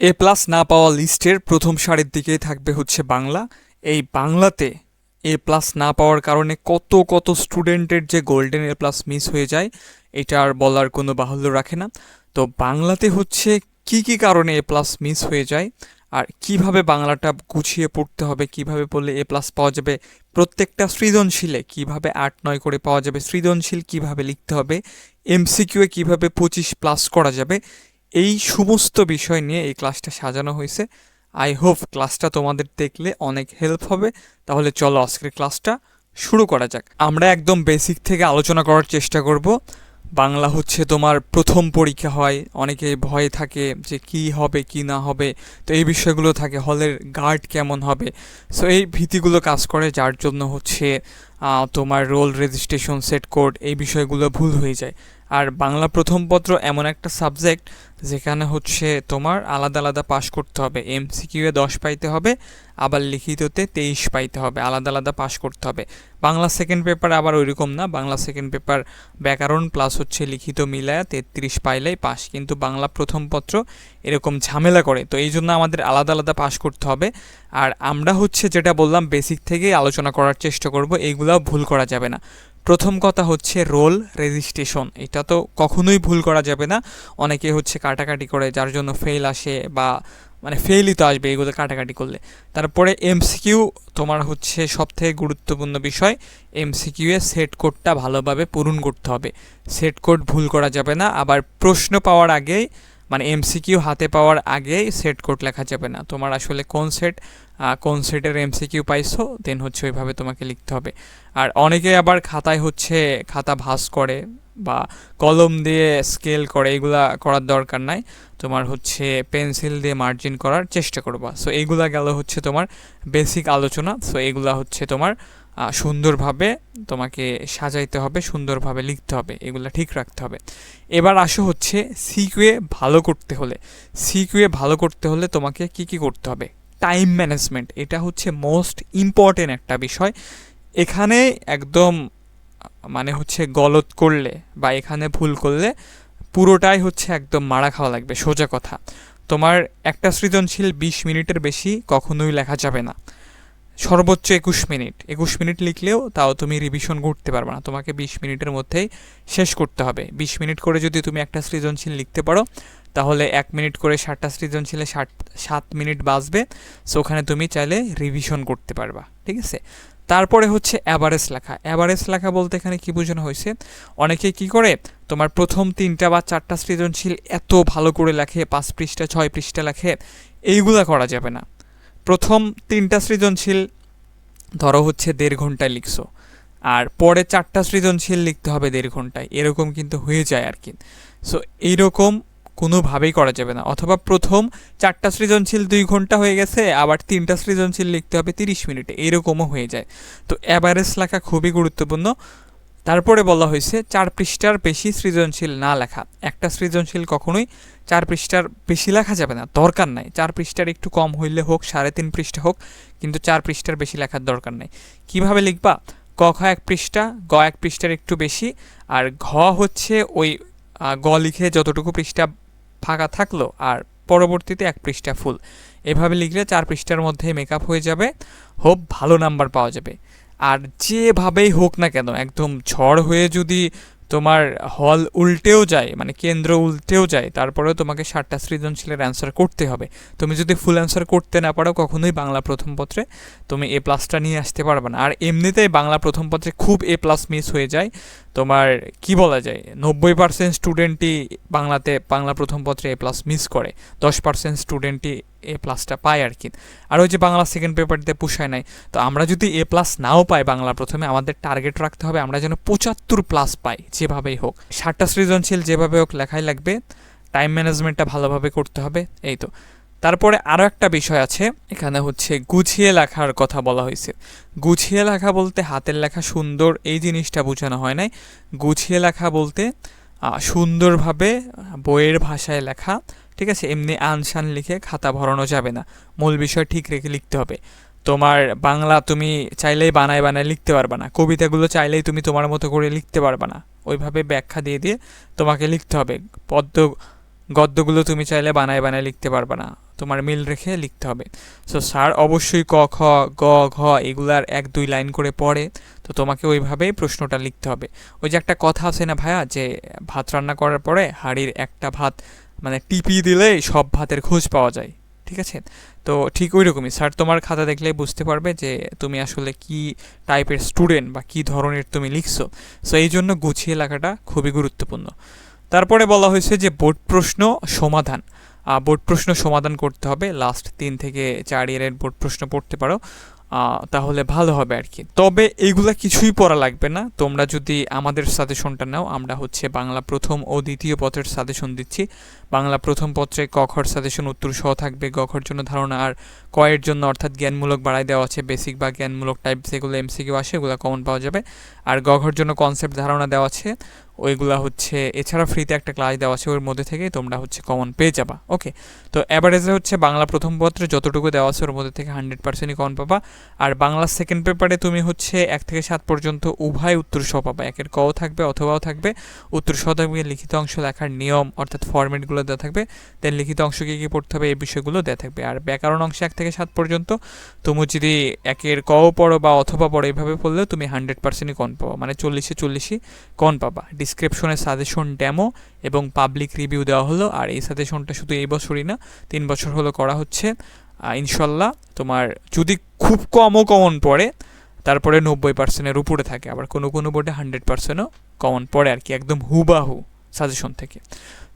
এ plus না পাওয়া লিস্টের প্রথম সারির দিকেই থাকবে হচ্ছে বাংলা। এই বাংলাতে এ প্লাস না পাওয়ার কারণে কত কত স্টুডেন্টের যে গোল্ডেন এ প্লাস মিস হয়ে যায়, এটা আর বলার কোনো বাহুল্য রাখে না। তো বাংলাতে হচ্ছে কি কি কারণে এ প্লাস মিস হয়ে যায়, আর কীভাবে বাংলাটা গুছিয়ে পড়তে হবে, কীভাবে পড়লে এ প্লাস পাওয়া যাবে, প্রত্যেকটা সৃজনশীলে কীভাবে আট নয় করে পাওয়া যাবে, সৃজনশীল কীভাবে লিখতে হবে এমসিকিউয়ে কীভাবে পঁচিশ প্লাস করা যাবে এই সমস্ত বিষয় নিয়ে এই ক্লাসটা সাজানো হয়েছে। আই হোপ ক্লাসটা তোমাদের দেখলে অনেক হেল্প হবে। তাহলে চলো আজকের ক্লাসটা শুরু করা যাক। আমরা একদম বেসিক থেকে আলোচনা করার চেষ্টা করব। বাংলা হচ্ছে তোমার প্রথম পরীক্ষা হয়। অনেকে ভয়ে থাকে যে কি হবে, কি না হবে। তো এই বিষয়গুলো থাকে, হলের গার্ড কেমন হবে। সো এই ভীতিগুলো কাজ করে, যার জন্য হচ্ছে তোমার রোল রেজিস্ট্রেশন সেট কোড এই বিষয়গুলো ভুল হয়ে যায়। আর বাংলা প্রথম পত্র এমন একটা সাবজেক্ট যেখানে হচ্ছে তোমার আলাদা আলাদা পাস করতে হবে। এমসিকিউয়ে দশ পাইতে হবে, আবার লিখিততে তেইশ পাইতে হবে, আলাদা আলাদা পাস করতে হবে। বাংলা সেকেন্ড পেপার আবার ওইরকম না, বাংলা সেকেন্ড পেপার ব্যাকরণ প্লাস হচ্ছে লিখিত মিলায়া তেত্রিশ পাইলেই পাস কিন্তু বাংলা প্রথম পত্র এরকম ঝামেলা করে, তো এই জন্য আমাদের আলাদা আলাদা পাস করতে হবে। আর আমরা হচ্ছে যেটা বললাম বেসিক থেকেই আলোচনা করার চেষ্টা করব, এইগুলাও ভুল করা যাবে না। প্রথম কথা হচ্ছে রোল রেজিস্ট্রেশন। এটা তো কখনোই ভুল করা যাবে না। অনেকে হচ্ছে কাটাকাটি করে, যার জন্য ফেল আসে বা মানে ফেলই তো আসবে এগুলো কাটাকাটি করলে। তারপরে এমসিকিউ তোমার হচ্ছে সবথেকে গুরুত্বপূর্ণ বিষয় এমসিকিউ এ সেট কোডটা ভালোভাবে পূরণ করতে হবে। সেট কোড ভুল করা যাবে না। আবার প্রশ্ন পাওয়ার আগেই মানে এমসিকিউ হাতে পাওয়ার আগেই সেট কোড লেখা যাবে না। তোমার আসলে কোন সেট কোন সেটের এমসিকিউ পাইছো দেন হচ্ছে ওইভাবে তোমাকে লিখতে হবে। আর অনেকে আবার খাতায় হচ্ছে খাতা ভাঁজ করে বা কলম দিয়ে স্কেল করে, এগুলা করার দরকার নাই। তোমার হচ্ছে পেন্সিল দিয়ে মার্জিন করার চেষ্টা করবা। সো এইগুলা গেল হচ্ছে তোমার বেসিক আলোচনা। সো এগুলা হচ্ছে তোমার সুন্দরভাবে তোমাকে সাজাইতে হবে, সুন্দরভাবে লিখতে হবে, এগুলা ঠিক রাখতে হবে। এবার আসো হচ্ছে সিকুয়ে ভালো করতে হলে। সিকুয়ে ভালো করতে হলে তোমাকে কি কি করতে হবে? টাইম ম্যানেজমেন্ট এটা হচ্ছে মোস্ট ইম্পর্টেন্ট একটা বিষয়। এখানে একদম মানে হচ্ছে গলত করলে বা এখানে ভুল করলে পুরোটাই হচ্ছে একদম মারা খাওয়া লাগবে, সোজা কথা। তোমার একটা সৃজনশীল বিশ মিনিটের বেশি কখনোই লেখা যাবে না। সর্বোচ্চ একুশ মিনিট। একুশ মিনিট লিখলেও তাও তুমি রিভিশন করতে পারবে না। তোমাকে বিশ মিনিটের মধ্যেই শেষ করতে হবে। বিশ মিনিট করে যদি তুমি একটা সৃজনশীল লিখতে পারো, তাহলে এক মিনিট করে ষাটটা সৃজনশীলে ষাট, সাত মিনিট বাঁচবে সো ওখানে তুমি চাইলে রিভিশন করতে পারবা। ঠিক আছে? তারপরে হচ্ছে অ্যাভারেজ লেখা। অ্যাভারেজ লেখা বলতে এখানে কি বোঝানো হয়েছে? অনেকে কি করে? তোমার প্রথম তিনটা বা চারটা সৃজনশীল এত ভালো করে লেখে, পাঁচ পৃষ্ঠা, ছয় পৃষ্ঠা লেখে, এইগুলা করা যাবে না। প্রথম তিনটা সৃজনশীল, ধরো হচ্ছে দেড় ঘন্টায় লিখছো। আর পরে চারটা সৃজনশীল লিখতে হবে দেড় ঘন্টায়। এরকম কিন্তু হয়ে যায় আর কি। সো এইরকম কোনোভাবেই করা যাবে না। অথবা প্রথম চারটা সৃজনশীল দুই ঘণ্টা হয়ে গেছে, আবার তিনটা সৃজনশীল লিখতে হবে তিরিশ মিনিটে। এরকমও হয়ে যায়। তো অ্যাভারেজ লেখা খুবই গুরুত্বপূর্ণ। তারপরে বলা হয়েছে, চার পৃষ্ঠার বেশি সৃজনশীল না লেখা। একটা সৃজনশীল কখনোই চার পৃষ্ঠার বেশি লেখা যাবে না, দরকার নাই। চার পৃষ্ঠার একটু কম হইলে হোক, সাড়ে তিন পৃষ্ঠা হোক, কিন্তু চার পৃষ্ঠার বেশি লেখার দরকার নেই। কীভাবে লিখবা? ক খ এক পৃষ্ঠা, গ এক পৃষ্ঠার একটু বেশি, আর ঘ হচ্ছে ওই গ লিখে যতটুকু পৃষ্ঠা ফাঁকা থাকল, আর পরবর্তীতে এক পৃষ্ঠা ফুল। এভাবে লিখলে চার পৃষ্ঠার মধ্যে মেকআপ হয়ে যাবে, হোপ ভালো নাম্বার পাওয়া যাবে। আর যেভাবেই হোক না কেন, একদম ঝড় হয়ে যদি তোমার হল উল্টেও যায় মানে কেন্দ্র উল্টেও যায়, তারপরেও তোমাকে ষাটটা সৃজনশীলের অ্যান্সার করতে হবে। তুমি যদি ফুল অ্যান্সার করতে না পারো, কখনোই বাংলা প্রথম পত্রে তুমি এ প্লাসটা নিয়ে আসতে পারবে না। আর এমনিতেই বাংলা প্রথম পত্রে খুব এ প্লাস মিস হয়ে যায়। তোমার কি বলা যায়, নব্বই পার্সেন্ট স্টুডেন্টই বাংলাতে, বাংলা প্রথম পত্রে এ প্লাস মিস করে। দশ পার্সেন্ট স্টুডেন্টই এ প্লাসটা পায় আর কি। আর ওই যে বাংলা সেকেন্ড পেপারতে পুষায় নাই। তো আমরা যদি এ প্লাস নাও পাই বাংলা প্রথমে, আমাদের টার্গেট রাখতে হবে আমরা যেন পঁচাত্তর প্লাস পাই, যেভাবেই হোক। ষাটটা সৃজনশীল যেভাবে হোক লেখাই লাগবে টাইম ম্যানেজমেন্টটা ভালোভাবে করতে হবে, এই তো। তারপরে আরও একটা বিষয় আছে, এখানে হচ্ছে গুছিয়ে লেখার কথা বলা হয়েছে। গুছিয়ে লেখা বলতে হাতের লেখা সুন্দর, এই জিনিসটা বোঝানো হয় নাই। গুছিয়ে লেখা বলতে সুন্দরভাবে বইয়ের ভাষায় লেখা ঠিক আছে, এমনি আনসান লিখে খাতা ভরানো যাবে না। মূল বিষয় ঠিক রেখে লিখতে হবে। তোমার বাংলা তুমি চাইলেই বানায় বানায় লিখতে পারবে না। কবিতাগুলো চাইলেই তুমি তোমার মতো করে লিখতে পারবে না। ওইভাবে ব্যাখ্যা দিয়ে দিয়ে তোমাকে লিখতে হবে। পদ্য, গদ্যগুলো তুমি চাইলে বানায় বানায় লিখতে পারবে না। তোমার মিল রেখে লিখতে হবে। সো স্যার অবশ্যই ক, খ, গ, ঘ এগুলার এক, দুই লাইন করে পড়ে। তো তোমাকে ওইভাবেই প্রশ্নটা লিখতে হবে। ওই যে একটা কথা আছে না ভাইয়া, যে ভাত রান্না করার পরে হাঁড়ির একটা ভাত মানে টিপি দিলেই সব ভাতের খোঁজ পাওয়া যায়, ঠিক আছে? তো ঠিক ওই রকমই স্যার, তোমার খাতা দেখলেই বুঝতে পারবে যে তুমি আসলে কি টাইপের স্টুডেন্ট বা কি ধরনের তুমি লিখছো। সো এই জন্য গুছিয়ে লেখাটা খুবই গুরুত্বপূর্ণ। তারপরে বলা হয়েছে যে বোর্ড প্রশ্ন সমাধান। বোর্ড প্রশ্ন সমাধান করতে হবে। লাস্ট তিন থেকে চার ইয়ারের বোর্ড প্রশ্ন পড়তে পারো। তাহলে ভালো হবে আর কি তবে এইগুলা কিছুই পড়া লাগবে না। তোমরা যদি আমাদের সাজেশনটা নাও, আমরা হচ্ছে বাংলা প্রথম ও দ্বিতীয় পত্রের সাজেশন দিচ্ছি। বাংলা প্রথম পত্রে ক খর সাজেশন উত্তর সহ থাকবে। গ খর জন্য ধারণা আর কয়ের জন্য অর্থাৎ জ্ঞানমূলক বাড়াই দেওয়া আছে। বেসিক বা জ্ঞানমূলক টাইপ যেগুলো এমসিকিউ আসে, এগুলো কমন পাওয়া যাবে। আর গ ঘর জন্য কনসেপ্ট ধারণা দেওয়া আছে। ওইগুলা হচ্ছে, এছাড়া ফ্রিতে একটা ক্লাস দেওয়া আছে, ওর মধ্যে থেকে তোমরা হচ্ছে কমন পেয়ে যাবা ওকে তো অ্যাভারেজে হচ্ছে বাংলা প্রথম পত্রে যতটুকু দেওয়া আছে, ওর মধ্যে থেকে হান্ড্রেড পার্সেন্টই কমন পাবা। আর বাংলা সেকেন্ড পেপারে তুমি হচ্ছে এক থেকে সাত পর্যন্ত উভয় উত্তর সহ পাবা, একের কও থাকবে, অথবাও থাকবে। উত্তর সহ থাকবে লিখিত অংশ লেখার নিয়ম, অর্থাৎ ফরম্যাটগুলো দেওয়া থাকবে। দেন লিখিত অংশ কী কী পড়তে হবে, এই বিষয়গুলো দেওয়া থাকবে। আর ব্যাকরণ অংশে এক থেকে সাত পর্যন্ত, তুমি যদি একের কও পড়ো বা অথবা পড়ো এইভাবে পড়লেও তুমি হান্ড্রেড পার্সেন্টই কন পাবা মানে চল্লিশে চল্লিশই কন পাবা। ডিসক্রিপশনে সাজেশন ডেমো এবং পাবলিক রিভিউ দেওয়া হলো। আর এই সাজেশনটা শুধু এই বছরই না, তিন বছর হলো করা হচ্ছে। ইনশাল্লাহ তোমার যদি খুব কমও কমন পড়ে, তারপরে নব্বই পার্সেন্টের উপরে থাকে। আবার কোনো কোনো বোর্ডে হান্ড্রেড পার্সেন্টও কমন পড়ে আর কি, একদম হুবাহু সাজেশন থেকে।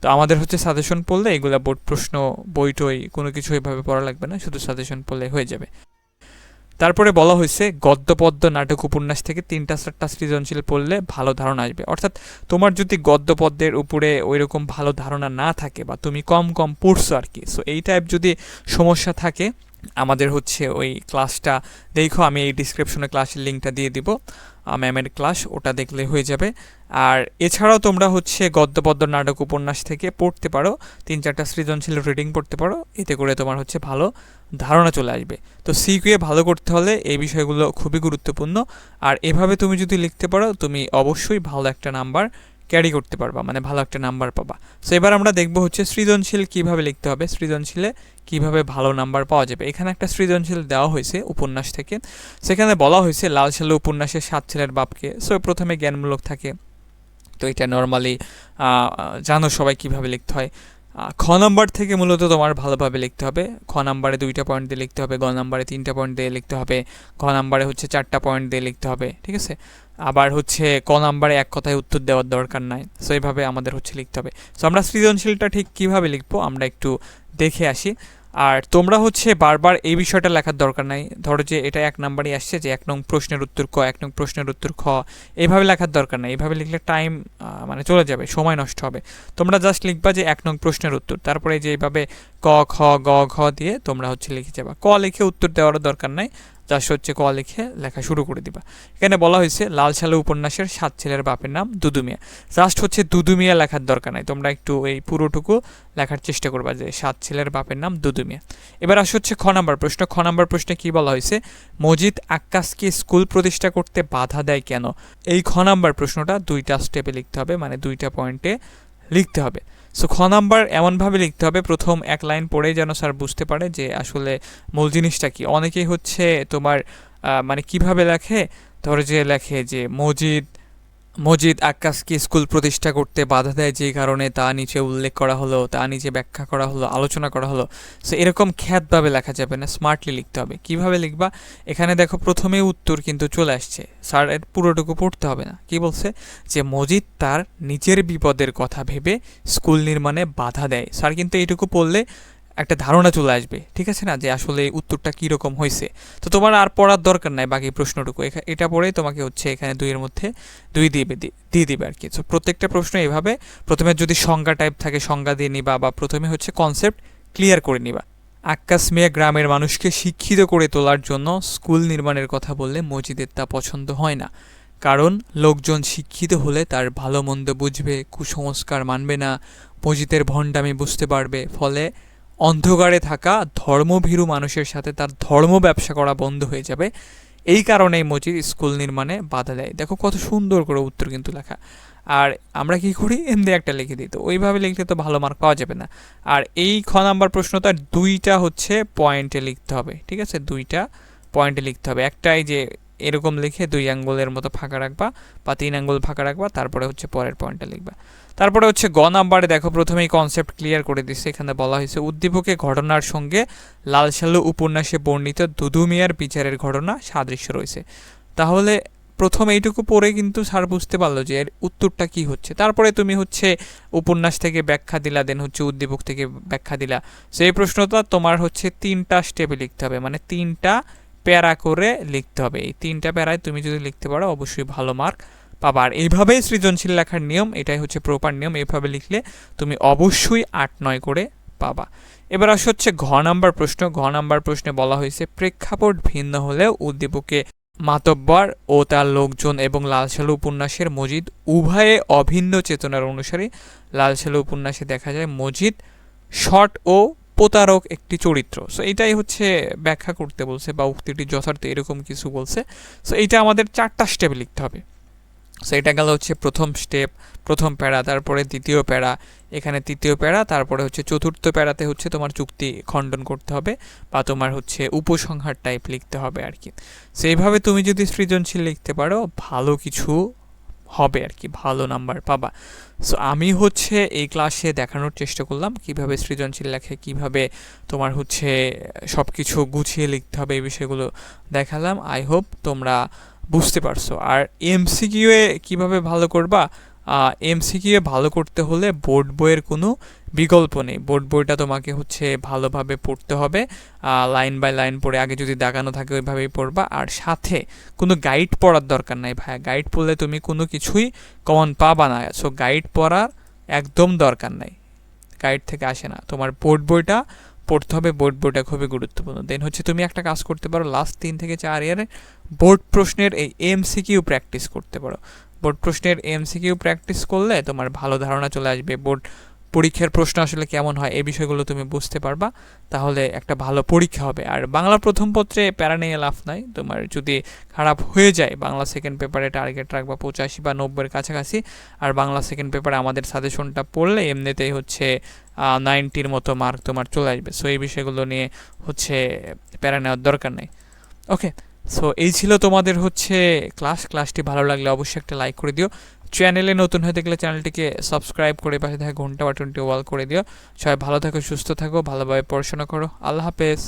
তো আমাদের হচ্ছে সাজেশন পড়লে এগুলা বোর্ড প্রশ্ন বই টই কোনো কিছু এভাবে পড়া লাগবে না, শুধু সাজেশন পড়লে হয়ে যাবে। তারপরে বলা হয়েছে, গদ্যপদ্য নাটক উপন্যাস থেকে তিনটা চারটা সৃজনশীল পড়লে ভালো ধারণা আসবে। অর্থাৎ তোমার যদি গদ্যপদ্যের উপরে ওইরকম ভালো ধারণা না থাকে বা তুমি কম কম পড়ছো আর কি সো এই টাইপ যদি সমস্যা থাকে, আমাদের হচ্ছে ওই ক্লাসটা দেখো, আমি এই ডিসক্রিপশনে ক্লাসের লিঙ্কটা দিয়ে দিব। ম্যামের ক্লাস, ওটা দেখলে হয়ে যাবে। আর এছাড়াও তোমরা হচ্ছে গদ্যপদ্য নাটক উপন্যাস থেকে পড়তে পারো, তিন চারটা সৃজনশীল রিডিং পড়তে পারো, এতে করে তোমার হচ্ছে ভালো ধারণা চলে আসবে। তো সিকিউএ ভালো করতে হলে এই বিষয়গুলো খুবই গুরুত্বপূর্ণ। আর এভাবে তুমি যদি লিখতে পারো, তুমি অবশ্যই ভালো একটা নাম্বার ক্যারি করতে পারবা মানে ভালো একটা নাম্বার পাবা। সো এবার আমরা দেখব হচ্ছে সৃজনশীল কীভাবে লিখতে হবে, সৃজনশীলে কীভাবে ভালো নাম্বার পাওয়া যাবে। এখানে একটা সৃজনশীল দেওয়া হয়েছে উপন্যাস থেকে। সেখানে বলা হয়েছে, লাল সালে উপন্যাসের সাত ছেলের বাপকে। সো প্রথমে জ্ঞানমূলক থাকে। তো এটা নর্মালি জানো সবাই কীভাবে লিখতে হয়। খ নাম্বার থেকে মূলত তোমার ভালোভাবে লিখতে হবে। খ নাম্বারে দুইটা পয়েন্ট দিয়ে লিখতে হবে, গ নাম্বারে তিনটা পয়েন্ট দিয়ে লিখতে হবে ঘ নাম্বারে হচ্ছে চারটা পয়েন্ট দিয়ে লিখতে হবে, ঠিক আছে? আবার হচ্ছে ক নাম্বারে এক কথায় উত্তর দেওয়ার দরকার নাই। সো এইভাবে আমাদের হচ্ছে লিখতে হবে। সো আমরা সৃজনশীলটা ঠিক কীভাবে লিখব, আমরা একটু দেখে আসি। আর তোমরা হচ্ছে বারবার এই বিষয়টা লেখার দরকার নাই। ধরো যে এটা এক নাম্বারই আসছে যে এক নং প্রশ্নের উত্তর ক, এক নং প্রশ্নের উত্তর খ এইভাবে লেখার দরকার নাই। এইভাবে লিখলে টাইম মানে চলে যাবে, সময় নষ্ট হবে। তোমরা জাস্ট লিখবা যে এক নং প্রশ্নের উত্তর। তারপরে যে এইভাবে ক, খ, গ, ঘ দিয়ে তোমরা হচ্ছে লিখে যাবা। ক লিখে উত্তর দেওয়ারও দরকার নাই। জাস্ট হচ্ছে ক লিখে লেখা শুরু করে দিবা। এখানে বলা হয়েছে, লাল সালে উপন্যাসের সাত ছেলের বাপের নাম দুদু মিয়া জাস্ট হচ্ছে দুদু মিয়া লেখার দরকার নাই, তোমরা একটু এই পুরোটুকু লেখার চেষ্টা করবা যে সাত ছেলের বাপের নাম দুদুমিয়া। এবার আসে হচ্ছে খ নাম্বার প্রশ্ন, খ নাম্বার প্রশ্নে কি বলা হয়েছে, মজিদ আক্কাসকে স্কুল প্রতিষ্ঠা করতে বাধা দেয় কেন? এই খ নাম্বার প্রশ্নটা দুইটা স্টেপে লিখতে হবে মানে দুইটা পয়েন্টে লিখতে হবে। সো খ নাম্বার এমনভাবে লিখতে হবে, প্রথম এক লাইন পড়েই যেন স্যার বুঝতে পারে যে আসলে মূল জিনিসটা কি। অনেকেই হচ্ছে তোমার মানে কীভাবে লেখে? ধরো যে লেখে যে মজিদ মজিদ আক্কাসকে স্কুল প্রতিষ্ঠা করতে বাধা দেয় যে কারণে তা নিচে উল্লেখ করা হলো, তা নিচে ব্যাখ্যা করা হলো, আলোচনা করা হলো। সো এরকম খ্যাতভাবে লেখা যাবে না স্মার্টলি লিখতে হবে। কীভাবে লিখবা? এখানে দেখো প্রথমেই উত্তর কিন্তু চলে আসছে। স্যার এর পুরোটুকু পড়তে হবে না। কি বলছে? যে মজিদ তার নিজের বিপদের কথা ভেবে স্কুল নির্মাণে বাধা দেয়। স্যার কিন্তু এইটুকু পড়লে একটা ধারণা চলে আসবে, ঠিক আছে না? যে আসলে উত্তরটা কীরকম হয়েছে। তো তোমার আর পড়ার দরকার নাই বাকি প্রশ্নটুকু। এটা পড়েই তোমাকে হচ্ছে এখানে দুইয়ের মধ্যে দুই দিবে দি- দিয়ে দিবে আর কি। তো প্রত্যেকটা প্রশ্ন এভাবে, প্রথমে যদি সংজ্ঞা টাইপ থাকে, সংজ্ঞা দিয়ে নিবা বা প্রথমে হচ্ছে কনসেপ্ট ক্লিয়ার করে নিবা। আক্কাস মিয়া গ্রামের মানুষকে শিক্ষিত করে তোলার জন্য স্কুল নির্মাণের কথা বললে মসজিদের তা পছন্দ হয় না। কারণ লোকজন শিক্ষিত হলে তার ভালো মন্দ বুঝবে, কুসংস্কার মানবে না, মসজিদের ভণ্ডামি বুঝতে পারবে। ফলে অন্ধকারে থাকা ধর্মভীরু মানুষের সাথে তার ধর্ম ব্যবসা করা বন্ধ হয়ে যাবে। এই কারণেই মসজিদ স্কুল নির্মাণে বাধা দেয়। দেখো কত সুন্দর করে উত্তর কিন্তু লেখা। আর আমরা কি করি? এমনি একটা লিখে দিই। তো ওইভাবে লিখলে তো ভালো মার্ক পাওয়া যাবে না। আর এই খ নাম্বার প্রশ্নটা দুইটা হচ্ছে পয়েন্টে লিখতে হবে। ঠিক আছে? দুইটা পয়েন্টে লিখতে হবে। একটাই যে এরকম লিখে দুই আঙ্গুলের মতো ফাঁকা রাখবা বা তিন আঙ্গুল ফাঁকা রাখবা, তারপরে হচ্ছে পরের পয়েন্টটা লিখবা। তারপরে হচ্ছে গ নাম্বারে দেখো প্রথমেই কনসেপ্ট ক্লিয়ার করে দিচ্ছে এখানে বলা হয়েছে, উদ্দীপকে ঘটনার সঙ্গে লাল সালু উপন্যাসে বর্ণিত দুদু মিয়ার বিচারের ঘটনা সাদৃশ্য রয়েছে। তাহলে প্রথম এইটুকু পড়ে কিন্তু স্যার বুঝতে পারল যে এর উত্তরটা কি হচ্ছে। তারপরে তুমি হচ্ছে উপন্যাস থেকে ব্যাখ্যা দিলা দেন হচ্ছে উদ্দীপক থেকে ব্যাখ্যা দিলা। সেই প্রশ্নটা তোমার হচ্ছে তিনটা স্টেপে লিখতে হবে মানে তিনটা প্যারা করে লিখতে হবে। এই তিনটা প্যারায় তুমি যদি লিখতে পারো, অবশ্যই ভালো মার্ক পাবা। আর এইভাবেই সৃজনশীল লেখার নিয়ম, এটাই হচ্ছে প্রপার নিয়ম। এইভাবে লিখলে তুমি অবশ্যই আট নয় করে পাবা। এবার আসে হচ্ছে ঘ নাম্বার প্রশ্ন। ঘ নাম্বার প্রশ্নে বলা হয়েছে, প্রেক্ষাপট ভিন্ন হলেও উদ্দীপকে মাতব্বর ও তার লোকজন এবং লালসালু উপন্যাসের মজিদ উভয়ে অভিন্ন চেতনার অনুসারে লালসালু উপন্যাসে দেখা যায় মজিদ শর্ট ও প্রতারক একটি চরিত্র। সো এটাই হচ্ছে ব্যাখ্যা করতে বলছে বা উক্তিটি যথার্থ এরকম কিছু বলছে। সো এইটা আমাদের চারটা স্টেপে লিখতে হবে। সো এটা গেল হচ্ছে প্রথম স্টেপ প্রথম প্যারা, তারপরে দ্বিতীয় প্যারা, এখানে তৃতীয় প্যারা, তারপরে হচ্ছে চতুর্থ প্যারাতে হচ্ছে তোমার চুক্তি খণ্ডন করতে হবে বা তোমার হচ্ছে উপসংহার টাইপ লিখতে হবে আর কি সেইভাবে তুমি যদি সৃজনশীল লিখতে পারো, ভালো কিছু হবে আর কি ভালো নাম্বার পাবা। সো আমি হচ্ছে এই ক্লাসে দেখানোর চেষ্টা করলাম, কীভাবে সৃজনশীল লেখে, কীভাবে তোমার হচ্ছে সব কিছু গুছিয়ে লিখতে হবে, এই বিষয়গুলো দেখালাম। আই হোপ তোমরা বুঝতে পারছ। আর এমসিকিউ এ কীভাবে ভালো করবা এমসিকিউ ভালো করতে হলে বোর্ড বইয়ের কোনো বিকল্প নেই। বোর্ড বইটা তোমাকে হচ্ছে ভালোভাবে পড়তে হবে। লাইন বাই লাইন পড়ে আগে যদি দাগানো থাকে ওইভাবেই পড়বা। আর সাথে কোনো গাইড পড়ার দরকার নাই ভাইয়া। গাইড পড়লে তুমি কোনো কিছুই কমন পাবা না। সো গাইড পড়ার একদম দরকার নাই। গাইড থেকে আসে না। তোমার বোর্ড বইটা পড়তে হবে। বোর্ড বইটা খুবই গুরুত্বপূর্ণ। দেন হচ্ছে তুমি একটা কাজ করতে পারো। লাস্ট তিন থেকে চার ইয়ারে বোর্ড প্রশ্নের এই এমসিকিউ প্র্যাকটিস করতে পারো। বোর্ড প্রশ্নের এমসিকিউ প্র্যাকটিস করলে তোমার ভালো ধারণা চলে আসবে। বোর্ড পরীক্ষার প্রশ্ন আসলে কেমন হয় এই বিষয়গুলো তুমি বুঝতে পারবা। তাহলে একটা ভালো পরীক্ষা হবে। আর বাংলা প্রথম পত্রে প্যারা নিয়ে লাভ নাই। তোমার যদি খারাপ হয়ে যায় বাংলা সেকেন্ড পেপারে টার্গেট রাখবা পঁচাশি বা নব্বইয়ের কাছাকাছি। আর বাংলা সেকেন্ড পেপারে আমাদের সাজেশনটা পড়লে এমনিতেই হচ্ছে নাইনটির মতো মার্ক তোমার চলে আসবে। সো এই বিষয়গুলো নিয়ে হচ্ছে প্যারা নেওয়ার দরকার নেই। ওকে সো এই ছিল তোমাদের হচ্ছে ক্লাস ক্লাসটি ভালো লাগলে অবশ্যই একটা লাইক করে দিও। চ্যানেলে নতুন হয়ে থাকলে চ্যানেলটিকে সাবস্ক্রাইব করে পাশে থাকা ঘণ্টা বাটনটি ওয়াল করে দিও। সবাই ভালো থাকো, সুস্থ থাকো, ভালোভাবে পড়াশোনা করো। আল্লাহ হাফেজ।